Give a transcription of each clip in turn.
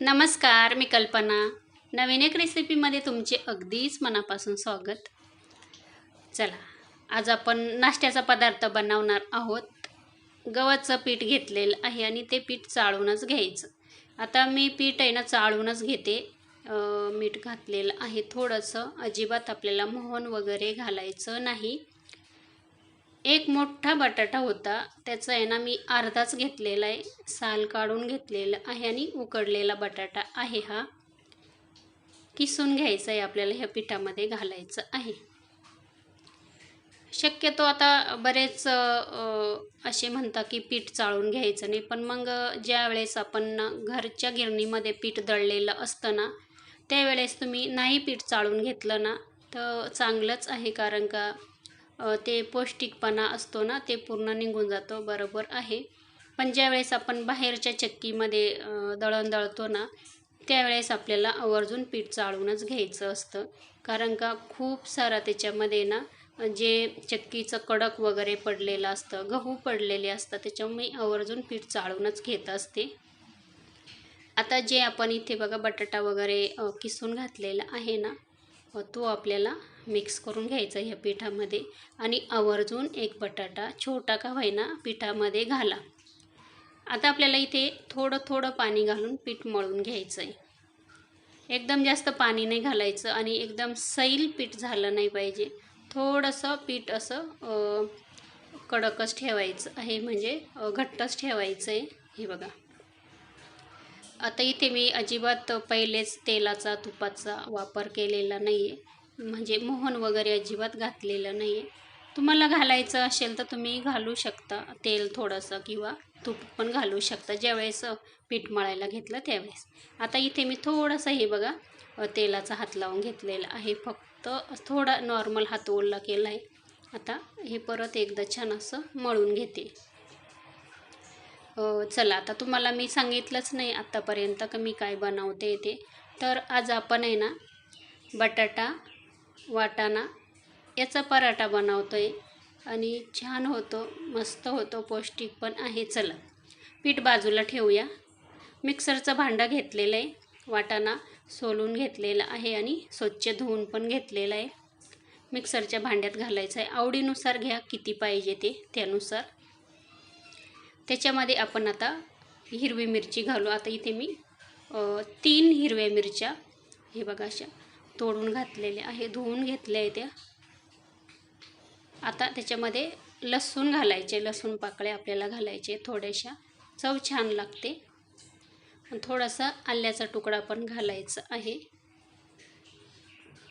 नमस्कार मी कल्पना. नवीन एक रेसिपीमध्ये तुमचे अगदीच मनापासून स्वागत. चला आज आपण नाश्त्याचा पदार्थ बनवणार आहोत. गव्हाचं पीठ घेतलेलं आहे आणि ते पीठ चाळूनच घ्यायचं. आता मी पीठ आहे ना चाळूनच घेते. मीठ घातलेलं आहे थोडंसं. अजिबात आपल्याला मोहन वगैरे घालायचं नाही. एक मोठा बटाटा होता. त्याचा आहे ना मी अर्धाच घेतलेला आहे. साल काढून घेतलेलं आहे आणि उकडलेला बटाटा आहे हा. किसून घ्यायचा आहे आपल्याला ह्या पिठामध्ये घालायचं आहे. शक्यतो आता बरेच असे म्हणतात की पीठ चाळून घ्यायचं नाही. पण मग ज्या वेळेस आपण घरच्या गिरणीमध्ये पीठ दळलेलं असतं ना त्यावेळेस तुम्ही नाही पीठ चाळून घेतलं ना तर चांगलंच आहे. कारण का ते पौष्टिकपणा असतो ना ते पूर्ण निघून जातो बरोबर आहे. पण ज्यावेळेस आपण बाहेरच्या चक्कीमध्ये दळण दळतो ना त्यावेळेस आपल्याला आवर्जून पीठ चाळूनच घ्यायचं असतं. कारण का खूप सारा त्याच्यामध्ये ना जे चक्कीचं कडक वगैरे पडलेलं असतं गहू पडलेले असतात त्याच्यामुळे आवर्जून पीठ चाळूनच घेत असते. आता जे आपण इथे बघा बटाटा वगैरे किसून घातलेला आहे ना तो आपल्याला मिक्स करून घ्यायचा ह्या पिठामध्ये. आणि आवर्जून एक बटाटा छोटा का होईना पिठामध्ये घाला. आता आपल्याला इथे थोडं थोडं पाणी घालून पीठ मळून घ्यायचं आहे एकदम जास्त पाणी नाही घालायचं आणि एकदम सैल पीठ झालं नाही पाहिजे. थोडंसं पीठ असं कडकच ठेवायचं आहे म्हणजे घट्टच ठेवायचं आहे हे बघा. आता इथे मी अजिबात पहिलेच तेलाचा तुपाचा वापर केलेला नाही आहे म्हणजे मोहन वगैरे अजिबात घातलेलं नाही आहे तुम्हाला घालायचं असेल तर तुम्ही घालू शकता. तेल थोडंसं किंवा तूप पण घालू शकता. ज्यावेळेस पीठ मळायला घेतलं त्यावेळेस. आता इथे मी थोडंसं हे बघा तेलाचा हात लावून घेतलेला आहे. फक्त थोडा नॉर्मल हात ओला केला आहे आता हे परत एकदा छान असं मळून घेते. चला आता तुम्हाला मी सांगितलंच नाही आत्तापर्यंत का मी काय बनवते ते. तर आज आपण आहे ना बटाटा वाटाणा याचा पराठा बनवतो आहे आणि छान होतो मस्त होतो पौष्टिक पण आहे. चला पीठ बाजूला ठेवूया. मिक्सरचं भांडं घेतलेलं आहे. वाटाणा सोलून घेतलेला आहे आणि स्वच्छ धुवून पण घेतलेलं आहे. मिक्सरच्या भांड्यात घालायचं आहे. आवडीनुसार घ्या किती पाहिजे ते त्यानुसार. त्याच्यामध्ये आपण आता हिरवी मिरची घालू. आता इथे मी तीन हिरव्या मिरच्या हे बघा अशा तोडून घातलेल्या आहे धुवून घेतल्या आहे त्या. आता त्याच्यामध्ये लसूण घालायचे लसूण पाकळ्या आपल्याला घालायचे थोड्याशा. चव छान लागते. आणि थोडासा आल्याचा तुकडा पण घालायचा आहे.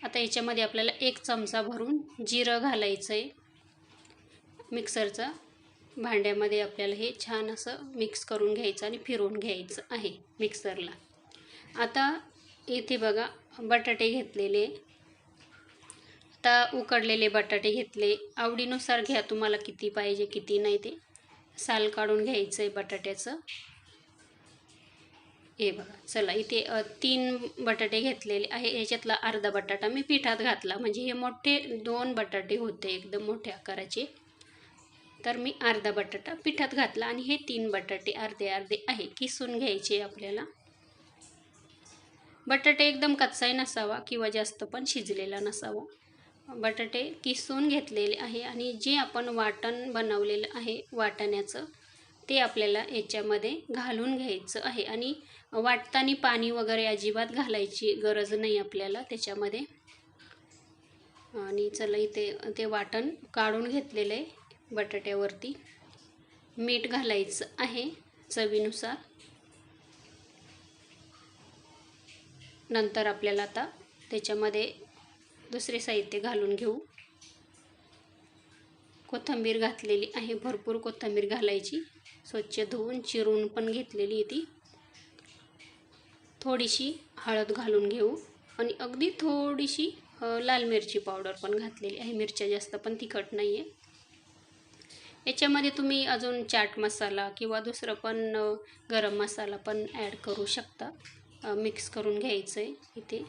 आता याच्यामध्ये आपल्याला एक चमचा भरून जिरं घालायचं आहे मिक्सरचा. भांड्यामध्ये आपल्याला हे छान असं मिक्स करून घ्यायचं आणि फिरवून घ्यायचं आहे मिक्सरला आता इथे बघा बटाटे घेतलेले. आता उकडलेले बटाटे घेतले. आवडीनुसार घ्या तुम्हाला किती पाहिजे किती नाही ते. साल काढून घ्यायचं आहे बटाट्याचं. हे बघा चला इथे तीन बटाटे घेतलेले आहे. याच्यातला अर्धा बटाटा मी पिठात घातला. म्हणजे हे मोठे दोन बटाटे होते एकदम मोठ्या आकाराचे. तर मी अर्धा बटाटा पिठात घातला आणि हे तीन बटाटे अर्धे अर्धे आहे किसून घ्यायचे आपल्याला. बटाटे एकदम कच्चाही नसावा किंवा जास्त पण शिजलेला नसावा. बटाटे किसून घेतलेले आहे आणि जे आपण वाटण बनवलेलं आहे वाटण्याचं ते आपल्याला याच्यामध्ये घालून घ्यायचं आहे. आणि वाटताना पाणी वगैरे अजिबात घालायची गरज नाही आपल्याला त्याच्यामध्ये. आणि चला इथे ते वाटण काढून घेतलेलं आहे. बटाट्यावरती मीठ घालायचं आहे चवीनुसार. नंतर आपल्याला आता त्याच्यामध्ये दुसरे साहित्य घालून घेऊ. कोथिंबीर घातलेली आहे भरपूर कोथिंबीर घालायची. स्वच्छ धुवून चिरून पण घेतलेली आहे ती. थोडीशी हळद घालून घेऊ. आणि अगदी थोडीशी लाल मिरची पावडर पण घातलेली आहे. मिरच्या जास्त पण तिखट नाही आहे याच्यामध्ये तुम्ही अजून चाट मसाला किंवा दुसरं पण गरम मसाला पण ॲड करू शकता. मिक्स करून घ्यायचं आहे इथे.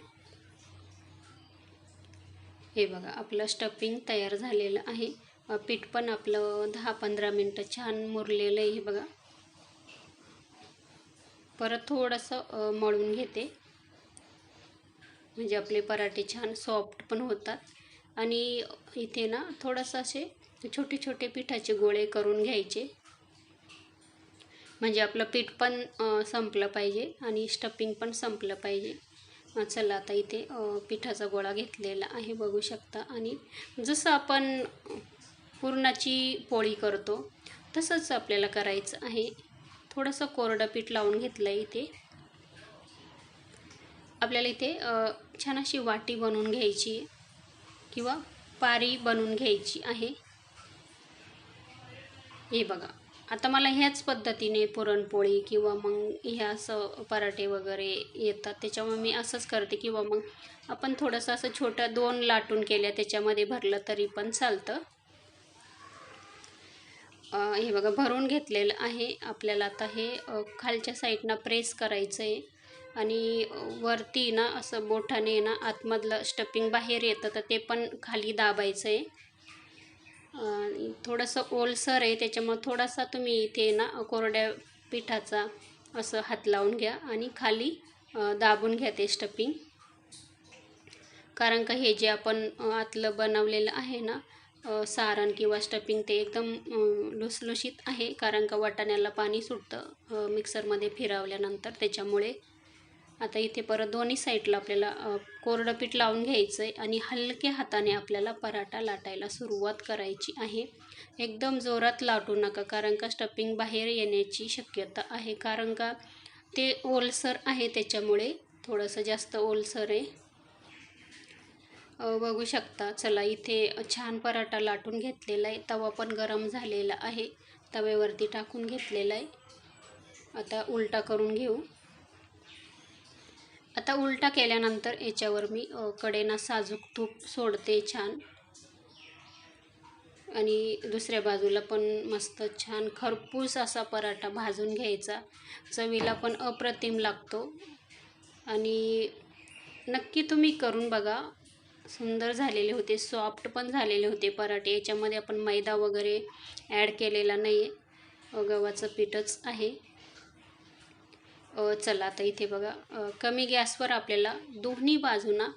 हे बघा आपलं स्टफिंग तयार झालेलं आहे. पीठ पण आपलं दहा पंधरा मिनटं छान मुरलेलं आहे हे बघा. परत थोडंसं मळून घेते. म्हणजे आपले पराठे छान सॉफ्ट पण होतात. आणि इथे ना थोडंसं असे छोटे छोटे पिठाचे गोळे करून घ्यायचे. म्हणजे आपलं पीठ पण संपलं पाहिजे आणि स्टफिंग पण संपलं पाहिजे. चला आता इथे पिठाचा गोळा घेतलेला आहे बघू शकता. आणि जसं आपण पुरणाची पोळी करतो तसंच आपल्याला करायचं आहे. थोडंसं कोरडं पीठ लावून घेतलं आहे इथे. आपल्याला इथे छान अशी वाटी बनवून घ्यायची आहे किंवा पारी बनवून घ्यायची आहे. हे बघा. आता मला ह्याच पद्धतीने पुरणपोळी किंवा मग ह्या असं पराठे वगैरे येतात. त्याच्यामुळे मी असंच करते किंवा मग आपण थोडंसं असं छोटं दोन लाटून केल्या त्याच्यामध्ये भरलं तरी पण चालतं. हे बघा भरून घेतलेलं आहे. आपल्याला आता हे खालच्या साईडनं प्रेस करायचं आहे आणि वरती ना असं बोठाने ना आतमधलं स्टपिंग बाहेर येतं तर ते पण खाली दाबायचं आहे थोडंसं ओलसर आहे त्याच्यामुळं थोडासा तुम्ही इथे ना कोरड्या पिठाचा असं हात लावून घ्या आणि खाली दाबून घ्या ते स्टफिंग. कारण का हे जे आपण आतलं बनवलेलं आहे ना सारण किंवा स्टफिंग ते एकदम लुसलुशीत आहे. कारण का वाटाण्याला पाणी सुटतं मिक्सरमध्ये फिरवल्यानंतर त्याच्यामुळे आता इथे परत दोन्ही साईडला आपल्याला कोरडं पीठ लावून घ्यायचं आहे आणि हलक्या हाताने आपल्याला पराठा लाटायला सुरुवात करायची आहे. एकदम जोरात लाटू नका कारण का स्टफिंग बाहेर येण्याची शक्यता आहे. कारण का ते ओलसर आहे त्याच्यामुळे थोडंसं जास्त ओलसर आहे. बघू शकता चला इथे छान पराठा लाटून घेतलेला आहे. तवा पण गरम झालेला आहे. तव्यावरती टाकून घेतलेला आहे. आता उलटा करून घेऊ. आता उलटा केल्यानंतर याच्यावर मी कडेना साजूक तूप सोडते छान. आणि दुसऱ्या बाजूला पण मस्त छान खरपूस असा पराठा भाजून घ्यायचा. चवीला पण अप्रतिम लागतो. आणि नक्की तुम्ही करून बघा. सुंदर झालेले होते सॉफ्ट पण झालेले होते पराठे. याच्यामध्ये आपण मैदा वगैरे ॲड केलेला नाही आहे गव्हाचं पीठच आहे. चला आता इथे बघा. कमी गॅसवर आपल्याला दोन्ही बाजूना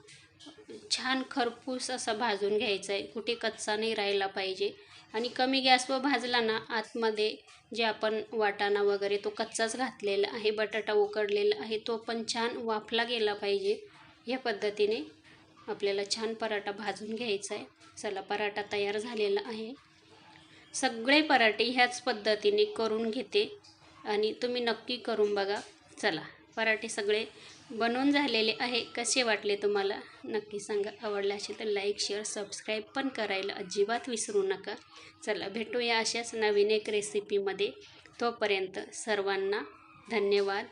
छान खरपूस असा भाजून घ्यायचा आहे. कुठे कच्चा नाही राहिला पाहिजे. आणि कमी गॅसवर भाजला ना आतमध्ये जे आपण वाटाणा वगैरे तो कच्चाच घातलेला आहे बटाटा उकडलेला आहे तो पण छान वाफला गेला पाहिजे. या पद्धतीने आपल्याला छान पराठा भाजून घ्यायचा आहे. चला पराठा तयार झालेला आहे. सगळे पराठे ह्याच पद्धतीने करून घेते. आणि तुम्ही नक्की करून बघा. चला पराठे सगळे बनवून झालेले आहे. कसे वाटले तुम्हाला? नक्की सांगा. आवडले असेल तर लाईक शेअर सबस्क्राईब पण करायला अजिबात विसरू नका. चला भेटूया अशाच नवीन एक रेसिपीमध्ये तोपर्यंत सर्वांना धन्यवाद.